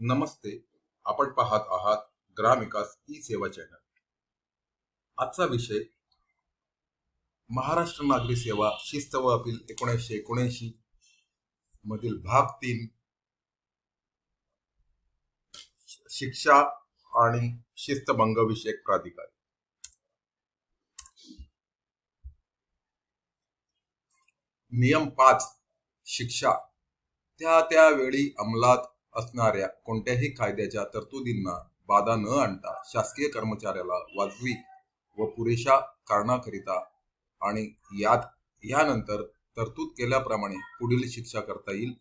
नमस्ते. आपण पाहत आहात ग्रामविकास ई सेवा चॅनल. आजचा विषय महाराष्ट्र नागरी सेवा शिस्त व अपील एकोणीसशे एकोणऐंशी मधील भाग तीन शिक्षा आणि शिस्तभंग विषयक प्राधिकार. नियम पाच शिक्षा. त्या त्या वेळी अंमलात असणाऱ्या कोणत्याही कायद्याच्या तरतुदींना बाधा न आणता शासकीय कर्मचाऱ्याला वाजवी व पुरेशा कारणाकरिता आणि यात यानंतर तरतूद केल्याप्रमाणे पुढील शिक्षा करता येईल.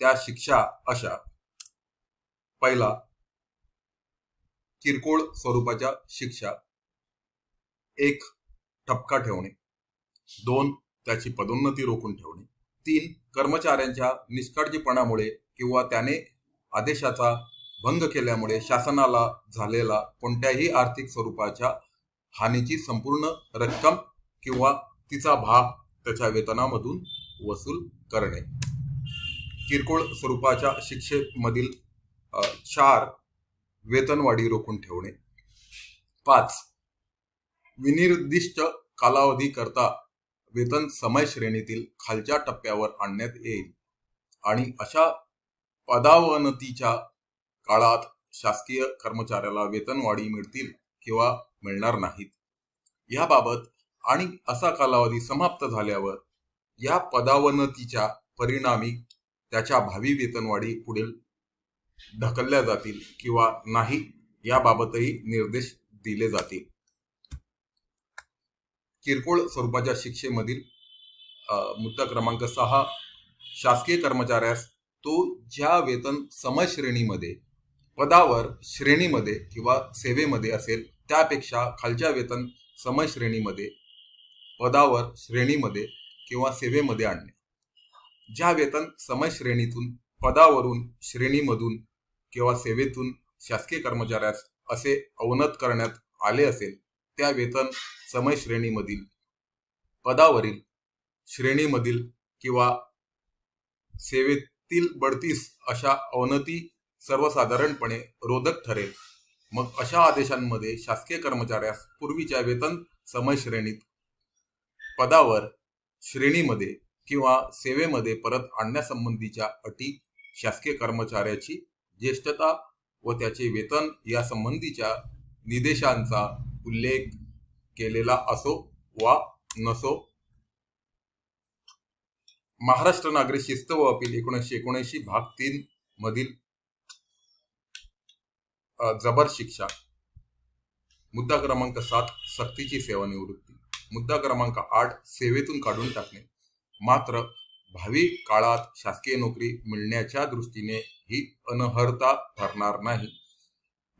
त्या शिक्षा अशा. पहिला किरकोळ स्वरूपाच्या शिक्षा. एक ठपका ठेवणे. दोन त्याची पदोन्नती रोखून ठेवणे. तीन कर्मचाऱ्यांच्या निष्काळजीपणामुळे किंवा त्याने आदेशाचा भंग केल्यामुळे शासनाला झालेला कोणत्याही आर्थिक स्वरूपाच्या हानीची संपूर्ण रक्कम किंवा तिचा भाग त्याच्या वेतनामधून वसूल करणे. किरकोळ स्वरूपाच्या शिक्षेमधील चार वेतनवाढी रोखून ठेवणे. पाच विनिर्दिष्ट कालावधी करता वेतन समय श्रेणीतील खालच्या टप्प्यावर आणण्यात येईल आणि अशा पदावनतीच्या काळात शासकीय कर्मचाऱ्याला वेतनवाढी मिळतील किंवा मिळणार नाहीत. याबाबत आणि असा कालावधी समाप्त झाल्यावर या पदावनतीच्या परिणामी त्याच्या भावी वेतनवाढी पुढील ढकलल्या जातील किंवा नाही याबाबतही निर्देश दिले जातील. किरकोळ स्वरूपाच्या शिक्षेमधील मुद्दा क्रमांक सहा शासकीय कर्मचाऱ्यास तो ज्या वेतन समश्रेणीमध्ये पदावर श्रेणीमध्ये किंवा सेवेमध्ये असेल त्यापेक्षा खालच्या वेतन समय श्रेणीमध्ये पदावर श्रेणीमध्ये किंवा सेवेमध्ये आणणे. ज्या वेतन समय श्रेणीतून पदावरून श्रेणीमधून किंवा सेवेतून शासकीय कर्मचाऱ्यास असे अवनत करण्यात आले असेल त्या वेतन समय श्रेणीमधील पदावरील श्रेणीमधील किंवा सेवेत तील बढतीस अशा अवनती सर्वसाधारणपणे रोधक ठरेल. मग अशा आदेशांमध्ये शासकीय कर्मचाऱ्यास पूर्वीच्या वेतन समयश्रेणीत पदावर श्रेणीमध्ये किंवा सेवेमध्ये परत आणण्यासंबंधीच्या अटी शासकीय कर्मचाऱ्याची ज्येष्ठता व त्याचे वेतन यासंबंधीच्या निदेशांचा उल्लेख केलेला असो वा नसो महाराष्ट्र नागरिक शिस्त व अपील एकोणीसशे एकोणऐंशी भाग तीन मधील जबर शिक्षा. मुद्दा क्रमांक सात सक्तीची सेवानिवृत्ती. मुद्दा क्रमांक आठ सेवेतून काढून टाकणे. मात्र भावी काळात शासकीय नोकरी मिळण्याच्या दृष्टीने ही अनहर्ता ठरणार नाही.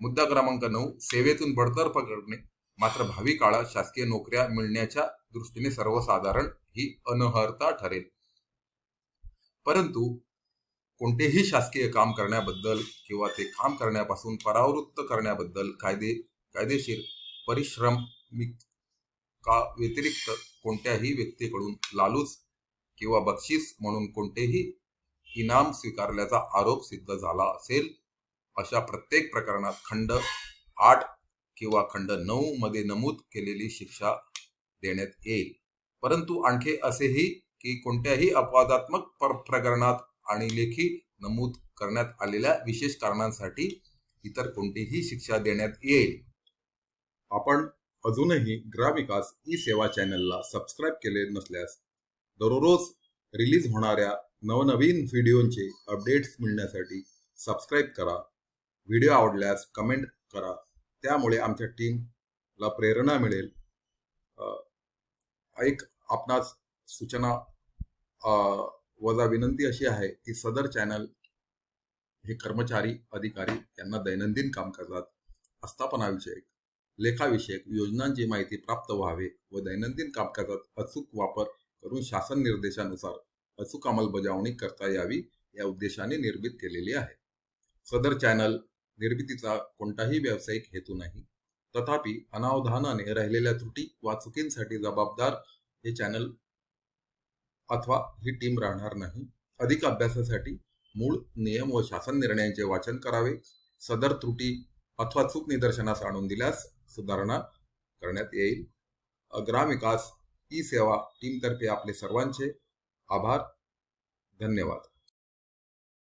मुद्दा क्रमांक नऊ सेवेतून बडतर्फ करणे. मात्र भावी काळात शासकीय नोकऱ्या मिळण्याच्या दृष्टीने सर्वसाधारण ही अनहर्ता ठरेल. परंतु कोणतेही शासकीय काम करण्याबद्दल किंवा ते काम करण्यापासून परावृत्त करण्याबद्दल कायदे कायदेशीर परिश्रम का व्यतिरिक्त कोणत्याही व्यक्तीकडून लालूच किंवा बक्षीस म्हणून कोणतेही इनाम स्वीकारल्याचा आरोप सिद्ध झाला असेल अशा प्रत्येक प्रकरणात खंड आठ किंवा खंड नऊ मध्ये नमूद केलेली शिक्षा देण्यात येईल. परंतु आणखी असेही की कोणत्याही अपवादात्मक प्रकरणात आणि लेखी नमूद करण्यात आलेल्या विशेष कारणांसाठी इतर कोणतीही शिक्षा देण्यात येईल. आपण अजूनही ग्रामविकास ई सेवा चॅनलला सबस्क्राईब केले नसल्यास दररोज रिलीज होणाऱ्या नवनवीन व्हिडिओंचे अपडेट्स मिळण्यासाठी सबस्क्राईब करा. व्हिडिओ आवडल्यास कमेंट करा. त्यामुळे आमच्या टीमला प्रेरणा मिळेल. एक आपणास सूचना वजा विनंती अशी आहे की सदर चॅनल हे कर्मचारी अधिकारी यांना दैनंदिन कामकाजात आस्थापनाविषयक लेखाविषयक योजनांची माहिती प्राप्त व्हावे व दैनंदिन कामकाजात अचूक वापर करून शासन निर्देशानुसार अचूक अंमलबजावणी करता यावी या उद्देशाने निर्मित केलेली आहे. सदर चॅनल निर्मितीचा कोणताही व्यावसायिक हेतू नाही. तथापि अनावधानाने राहिलेल्या त्रुटी वा चुकींसाठी जबाबदार हे चॅनल अथवा ही टीम राहणार नाही. अधिक अभ्यासासाठी मूळ नियम व शासन निर्णयांचे वाचन करावे. सदर त्रुटी अथवा चूक निदर्शनास आणून दिल्यास सुधारणा करण्यात येईल. ग्रामविकास ई सेवा टीमतर्फे आपले सर्वांचे आभार. धन्यवाद.